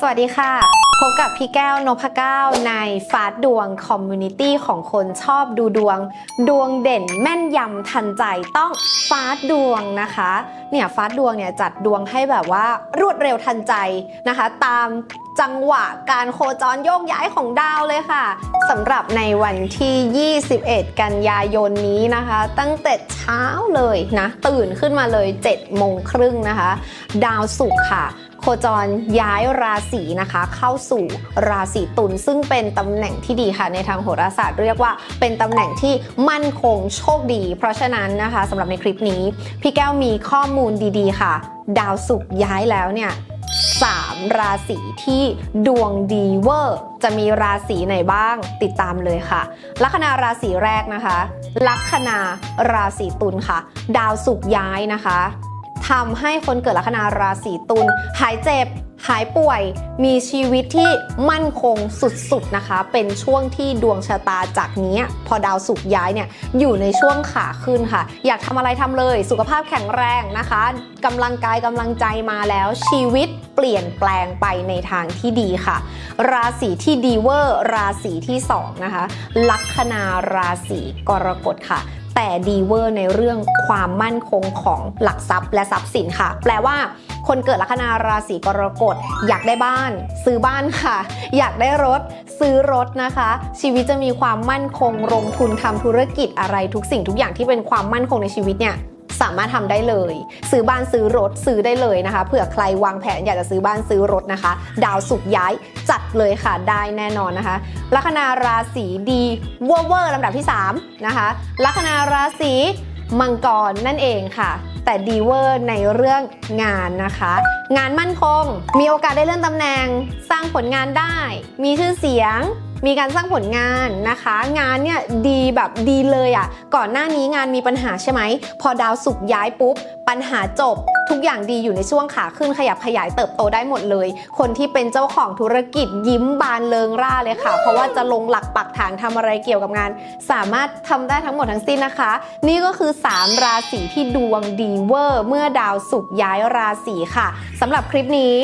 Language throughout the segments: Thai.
สวัสดีค่ะ พบกับพี่แก้วนพเก้าในฟาดดวงคอมมูนิตี้ของคนชอบดูดวง ดวงเด่นแม่นยำทันใจต้องฟาดดวงนะคะ เนี่ยฟาดดวงเนี่ยจัดดวงให้แบบว่ารวดเร็วทันใจนะคะ ตามจังหวะการโคจรโยกย้ายของดาวเลยค่ะสำหรับในวันที่ 21 กันยายนนี้นะคะ ตั้งแต่เช้าเลยนะ ตื่นขึ้นมาเลย7โมงครึ่งนะคะ ดาวศุกร์ค่ะ คจรย้ายราศีนะคะ เข้าสู่ราศีตุลซึ่งเป็นตำแหน่งที่ดีค่ะ ในทางโหราศาสตร์เรียกว่าเป็นตำแหน่งที่มั่นคงโชคดี เพราะฉะนั้นนะคะสำหรับในคลิปนี้ พี่แก้วมีข้อมูลดีๆ ค่ะ ดาวศุกร์ย้ายแล้วเนี่ยสามราศีที่ดวงดีเวอร์ จะมีราศีไหนบ้างติดตามเลยค่ะ ลัคนาราศีแรกนะคะ ลัคนาราศีตุลค่ะ ดาวศุกร์ย้ายนะคะ ทำให้คนเกิดลัคนาราศีตุลหายเจ็บ หายป่วย มีชีวิตที่มั่นคงสุดๆนะคะ เป็นช่วงที่ดวงชะตาจากนี้พอดาวศุกร์ย้ายเนี่ยอยู่ในช่วงขาขึ้นค่ะ อยากทำอะไรทำเลย สุขภาพแข็งแรงนะคะกำลังกายกำลังใจมาแล้วชีวิตเปลี่ยนแปลงไปในทางที่ดีค่ะ ราศีที่ดีเวอร์ ราศีที่สองนะคะลัคนาราศีกรกฎค่ะ แต่ดีเวอร์ในเรื่องความมั่นคงของหลักทรัพย์และทรัพย์สินค่ะ แปลว่าคนเกิดลัคนาราศีกรกฎอยากได้บ้าน ซื้อบ้านค่ะ อยากได้รถ ซื้อรถนะคะ ชีวิตจะมีความมั่นคงลงทุนทำธุรกิจอะไรทุกสิ่งทุกอย่างที่เป็นความมั่นคงในชีวิตเนี่ย สามารถทำได้เลย ซื้อบ้านซื้อรถซื้อได้เลยนะคะ เผื่อใครวางแผนอยากจะซื้อบ้านซื้อรถนะคะ ดาวสุกย้ายจัดเลยค่ะได้แน่นอนนะคะ ลัคนาราศีดีเวอร์เวอร์ลำดับที่ 3 นะคะ ลัคนาราศีมังกรนั่นเองค่ะ แต่ดีเวอร์ในเรื่องงานนะคะ งานมั่นคง มีโอกาสได้เลื่อนตำแหน่ง สร้างผลงานได้ มีชื่อเสียง มีการสร้างผลงานนะคะ งานเนี่ยดีแบบดีเลยอะ่ะ ก่อนหน้านี้งานมีปัญหาใช่ไหม พอดาวศุกย้ายปุ๊บ ปัญหาจบทุกอย่างดีอยู่ในช่วงขาขึ้นขยับขยายเติบโตได้หมดเลย คนที่เป็นเจ้าของธุรกิจยิ้มบานเลิงร่าเลยค่ะ เพราะว่าจะลงหลักปักฐานทำอะไรเกี่ยวกับงาน สามารถทำได้ทั้งหมดทั้งสิ้นนะคะ นี่ก็คือ 3 ราศีที่ดวงดีเวอร์ เมื่อดาวศุกย้ายราศีค่ะสำหรับคลิปนี้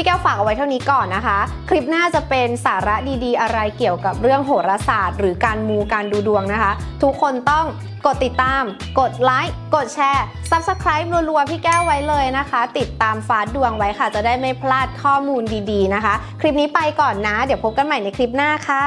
พี่แก้วฝากเอาไว้เท่านี้ก่อนนะคะ คลิปหน้าจะเป็นสาระดีๆ อะไรเกี่ยวกับเรื่องโหราศาสตร์ หรือการมูการดูดวงนะคะ ทุกคนต้องกดติดตาม กดไลค์ กดแชร์ Subscribe รัวๆ พี่แก้วไว้เลยนะคะ ติดตามฟ้าดวงไว้ค่ะ จะได้ไม่พลาดข้อมูลดีๆนะคะ คลิปนี้ไปก่อนนะ เดี๋ยวพบกันใหม่ในคลิปหน้าค่ะ